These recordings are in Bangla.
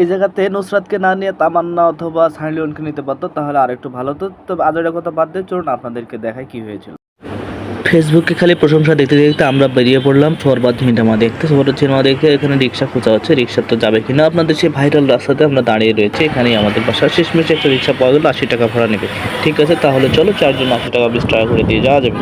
এই জায়গাতে নুসরাতকে না নিয়ে তামান্না অথবা সাইলিয়নকে নিতে পারতো, তাহলে আরেকটু ভালো হতো। তবে আজের কথা বাদ দিয়ে চলুন আপনাদেরকে দেখায় কি হয়েছিল। ফেসবুকে খালি প্রশংসা দেখতে দেখতে আমরা বেরিয়ে পড়লাম। ফরবাদ সিনেমা দেখতে ফরবাদ সিনেমা দেখে এখানে রিক্সা খোঁজা হচ্ছে, রিক্সা তো যাবে কিনা? আপনাদের সেই ভাইরাল রাস্তাতে আমরা দাঁড়িয়ে রয়েছে, এখানেই আমাদের বাসা। শেষমেশ একটা রিক্সা পাওয়া গেলো, আশি টাকা ভাড়া নেবে। ঠিক আছে, তাহলে চলো চারজন আশি টাকা বিশ টাকা করে দিয়ে যাওয়া যাবে।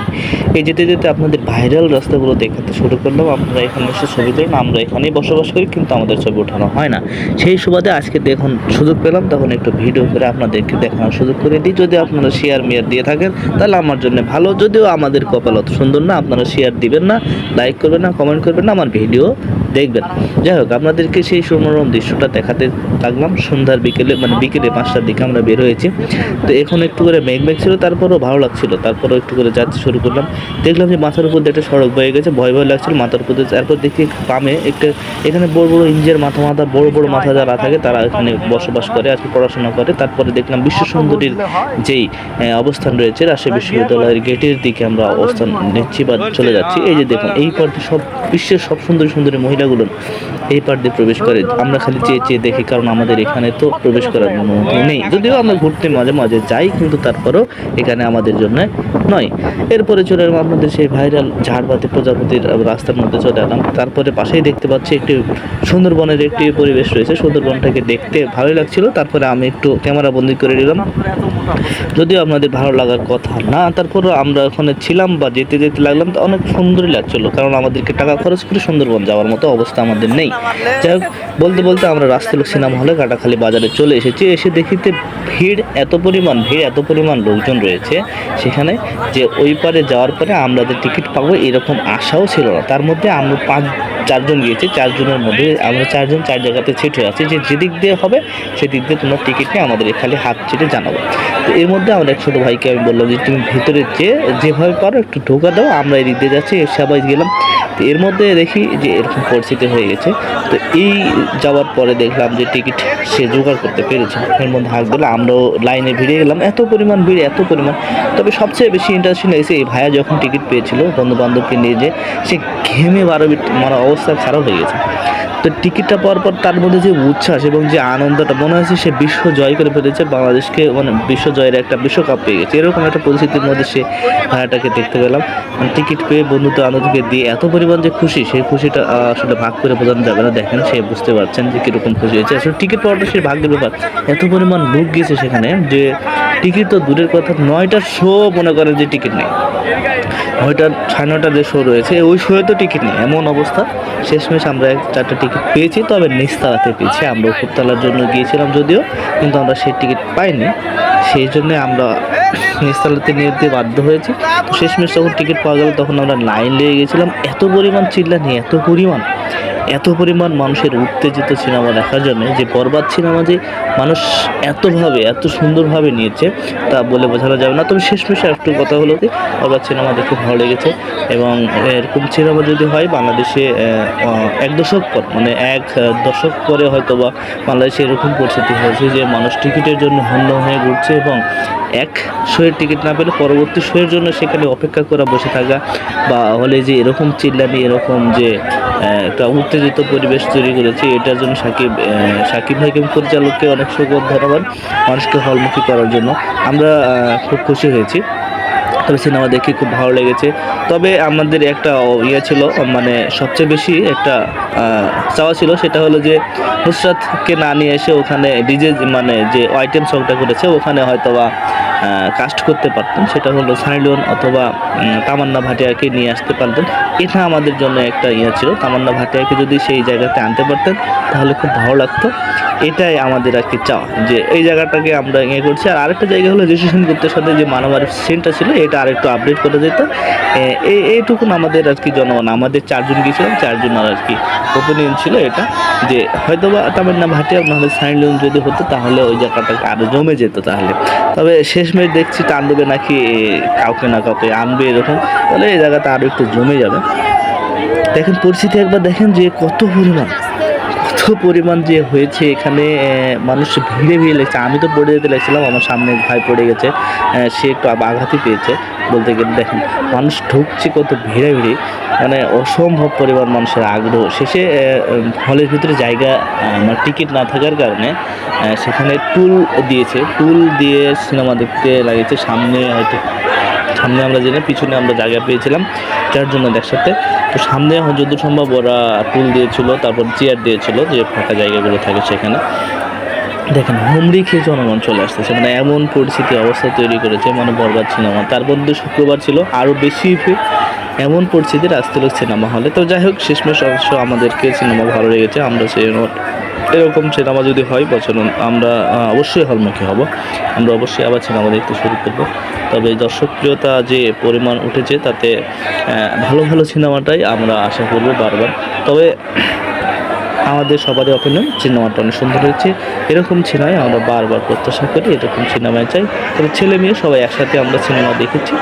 এই যেতে যেতে আপনাদের ভাইরাল রাস্তাগুলো দেখাতে শুরু করলাম। আপনারা এখানে এসে ছবি তুলুন আমরা এখানেই বসবাস করি, কিন্তু আমাদের ছবি ওঠানো হয় না। সেই সুবাদে আজকে দেখুন সুযোগ পেলাম তখন একটু ভিডিও করে আপনাদেরকে দেখানোর সুযোগ করে দিই। যদি আপনারা শেয়ার মেয়ার দিয়ে থাকেন, তাহলে আমার জন্য ভালো। যদিও আমাদের কপাল অত সুন্দর না, আপনারা শেয়ার দিবেন না লাইক করবেন না কমেন্ট করবেন না, আমার ভিডিও দেখবেন। যাই হোক, আপনাদেরকে সেই সুমনোরম দৃশ্যটা দেখাতে লাগলাম। সন্ধ্যার বিকেলে মানে বিকেলে পাঁচটার দিকে আমরা বের হয়েছি। তো এখন একটু করে মেঘ মেঘ ছিল, তারপরও ভালো লাগছিল। তারপরও একটু করে যাতে শুরু করলাম। দেখলাম যে মাথার উপর একটা সড়ক বয়ে গেছে, ভয় ভয় লাগছিল মাথার উপর তারপর দেখি পামে একটা, এখানে বড় বড় ইঞ্জের মাথা মাথা, বড় বড় মাথা যারা থাকে, তারা এখানে বসবাস করে আর কি পড়াশোনা করে। তারপরে দেখলাম বিশ্ব সুন্দরীর যেই অবস্থান রয়েছে, রাজশাহী বিশ্ববিদ্যালয়ের গেটের দিকে আমরা অবস্থান নিচ্ছি বা চলে যাচ্ছি। এই যে দেখুন এই পথে সব বিশ্বের সব সুন্দরী সুন্দরী মহিলাগুলো এই পার দিয়ে প্রবেশ করে। আমরা খালি চেয়ে চেয়ে দেখি, কারণ আমাদের এখানে তো প্রবেশ করার অনুমতি নেই। যদিও আমরা ঘুরতে মাঝে মাঝে যাই, কিন্তু তারপরও এখানে আমাদের জন্য নয়। এরপরে চলে এলাম আপনাদের সেই ভাইরাল ঝাড়বাতি প্রজাপতির রাস্তার মধ্যে চলে এলাম। তারপরে পাশেই দেখতে পাচ্ছি একটি সুন্দরবনের একটি পরিবেশ রয়েছে। সুন্দরবনটাকে দেখতে ভালোই লাগছিল। তারপরে আমি একটু ক্যামেরা বন্দি করে নিলাম। যদিও আপনাদের ভালো লাগার কথা না, তারপরও আমরা ওখানে ছিলাম বা যেতে যেতে লাগলাম, তো অনেক সুন্দরই লাগছিল, কারণ আমাদেরকে টাকা খরচ করে সুন্দরবন যাওয়ার মতো অবস্থা আমাদের নেই। যাই হোক, বলতে বলতে আমরা রাস্তালোক সিনেমা হলে কাটাখালি বাজারে চলে এসেছি। এসে দেখিতে ভিড় এত পরিমাণ, ভিড় এত পরিমাণ লোকজন রয়েছে সেখানে যে ওই পারে যাওয়ার পরে আমরা যে টিকিট পাবো এরকম আশাও ছিল না। তার মধ্যে আমরা পাঁচ চারজন গিয়েছি, চারজনের মধ্যে আমরা চারজন চার জায়গাতে ছিটে আছি। যে যেদিক দিয়ে হবে, সেদিক দিয়ে তোমরা টিকিট আমাদের খালি হাত ছিটে জানাব। তো এর মধ্যে আমার এক ছোটো ভাইকে আমি বললাম যে, তুমি ভিতরে যে যেভাবে পারো, একটু ঢোকা দাও, আমরা এদিক দিয়ে যাচ্ছি সবাই গেলাম। তো এর মধ্যে দেখি যে এরকম পরিস্থিতি হয়ে গেছে। তো এই যাওয়ার পরে দেখলাম যে টিকিট সে জোগাড় করতে পেরেছে। এর মধ্যে হাঁক আমরাও লাইনে ভিড়ে গেলাম। এত পরিমাণ ভিড়, এত পরিমাণ তবে সবচেয়ে বেশি ইন্টারেস্টিং লেগেছে এই ভাইয়া যখন টিকিট পেয়েছিল বন্ধু বান্ধবকে নিয়ে যে সে ঘেমে বারো মানে অবস্থা খারাপ হয়ে গেছে। তো টিকিটটা পাওয়ার পর তার মধ্যে যে উচ্ছ্বাস এবং যে আনন্দটা, মনে হয়েছে সে বিশ্ব জয় করে ফেলেছে, বাংলাদেশকে মানে বিশ্ব জয়ের একটা বিশ্বকাপ পেয়ে গেছে। এরকম একটা পরিস্থিতির মধ্যে সে ভাড়াটাকে দেখতে পেলাম। মানে টিকিট পেয়ে বন্ধুত্ব আনন্দকে দিয়ে এত পরিমাণ যে খুশি, সেই খুশিটা আসলে ভাগ করে বোঝানো যাবে না। দেখেন, সে বুঝতে পারছেন যে কীরকম খুশি হয়েছে। আসলে টিকিট পাওয়াটা সে ভাগ্যের ব্যাপার, এত পরিমাণ লোক গেছে সেখানে যে টিকিট তো দূরের কথা, নয়টা শো মনে করেন যে টিকিট নেই। নয়টা, সাড়ে নটা যে শো রয়েছে, ওই শোয়ে তো টিকিট নেই। এমন অবস্থা। শেষমেশ আমরা চারটা টিকিট পেয়েছি, তবে নিচতলাতে পেয়েছি। আমরা উপরতলার জন্য গিয়েছিলাম যদিও, কিন্তু আমরা সেই টিকিট পাইনি। সেই জন্যে আমরা নিচতলাতে নিয়ে যেতে বাধ্য হয়েছি। তো শেষমেশ যখন টিকিট পাওয়া গেল, তখন আমরা লাইন লেগে গেছিলাম। এত পরিমাণ চিল্লা চিল্লানি, এত পরিমাণ। এত পরিমাণ মানুষের উত্তেজিত সিনেমা দেখার জন্য যে বরবাদ সিনেমা যে মানুষ এতভাবে, এত সুন্দরভাবে নিয়েছে, তা বলে বোঝানো যাবে না। তবে শেষমেশে একটু কথা হলো যে, বরবাদ সিনেমা দেখে ভালো লেগেছে এবং এরকম সিনেমা যদি হয়, বাংলাদেশে এক দশক পর মানে এক দশক পরে হয়তো বা বাংলাদেশে এরকম পরিস্থিতি হয়েছে যে মানুষ টিকিটের জন্য হন্য হয়ে ঘুরছে এবং এক শোয়ের টিকিট না পেলে পরবর্তী শোয়ের জন্য সেখানে অপেক্ষা করা বসে থাকা বা হলে যে এরকম চিল্লানি এরকম যে একটা উত্তেজিত পরিবেশ তৈরি করেছে, এটার জন্য সাকিব সাকিব এবং পরিচালককে অনেক সুগত ধন্যবাদ মানুষকে হলমুখী করার জন্য। আমরা খুব খুশি হয়েছি। তবে সিনেমা দেখে খুব ভালো লেগেছে। তবে আমাদের একটা ইয়ে ছিল মানে সবচেয়ে বেশি একটা চাওয়া ছিল, সেটা হলো যে নুসরাতকে না নিয়ে এসে ওখানে ডিজে মানে যে আইটেম সংটা করেছে, ওখানে হয়তো বা কাস্ট করতে পারতেন। সেটা হলো সাইলন অথবা তামান্না ভাটিয়াকে নিয়ে আসতে পারতেন। এটা আমাদের জন্য একটা ইয়ে ছিল। তামান্না ভাটিয়াকে যদি সেই জায়গাতে আনতে পারতেন, তাহলে খুব ভালো লাগতো। এটাই আমাদের আর কি চাওয়া, যে এই জায়গাটাকে আমরা ইয়ে করছি। আর আরেকটা জায়গা হলো রেজিস্ট্রেশন গুপ্তের সাথে যে মানবার সিনটা ছিল, এটা আরেকটু আপডেট করে যেত এই এইটুকুন আমাদের আর কি জনগণ, আমাদের চারজন গিয়েছিলাম, চারজন আর কি ওপিনিয়ন ছিল এটা, যে হয়তো বা তামান্না ভাটিয়া, নাহলে সাইনলুন যদি হতো, তাহলে ওই জায়গাটাকে আরও জমে যেত তাহলে। তবে শেষমেশ দেখছি টান দেবে নাকি কাউকে না কাউকে আনবে এরকম, তাহলে এই জায়গাটা আরও একটু জমে যাবে। দেখেন পরিস্থিতি একবার দেখেন যে কত পরিমাণ। পরিমাণ যে হয়েছে এখানে মানুষ ভিড়ে ভিড়ে লেগেছে। আমি তো পড়ে যেতে লাগছিলাম আমার সামনে ভাই পড়ে গেছে সে একটু আঘাতই পেয়েছে বলতে গেলে। দেখেন মানুষ ঢুকছে কত ভিড়ে ভিড়ে মানে অসম্ভব পরিমাণ মানুষের আগ্রহ। শেষে হলের ভিতরে জায়গা আহ, মানে টিকিট না থাকার কারণে সেখানে টুল দিয়েছে। টুল দিয়ে সিনেমা দেখতে লাগিয়েছে। সামনে হয়তো সামনে আমরা জেনে পিছনে আমরা জায়গা পেয়েছিলাম যার জন্য একসাথে তো সামনে যত সম্ভব ওরা টুল দিয়েছিল, তারপর চেয়ার দিয়েছিল যে ফাঁকা জায়গাগুলো থাকে সেখানে। দেখেন, হুমড়ি খেয়ে জনগণ চলে আসতেছে মানে এমন পরিস্থিতি অবস্থা তৈরি করেছে মানে বরবাদ সিনেমা। তার মধ্যে শুক্রবার ছিল আরও বেশি এমন পরিস্থিতির আসতে সিনেমা হলে। তো যাই হোক, শেষমেশ অবশ্য আমাদেরকে সিনেমা ভালো লেগেছে, আমরা সেই এরকম সিনেমা যদি হয় বছর আমরা অবশ্যই হলমুখী হব। আমরা অবশ্যই আবার সিনেমা দেখতে শুরু করব। তবে দর্শকপ্রিয়তা যে পরিমাণ উঠেছে, তাতে ভালো ভালো সিনেমাটাই আমরা আশা করব বারবার। তবে আমাদের সবারই অপিনিয়ন সিনেমাটা অনেক সুন্দর হয়েছে। এরকম সিনেমায় আমরা বারবার প্রত্যাশা করি, এরকম সিনেমায় চাই। তবে ছেলে মেয়ে সবাই একসাথে আমরা সিনেমা দেখেছি।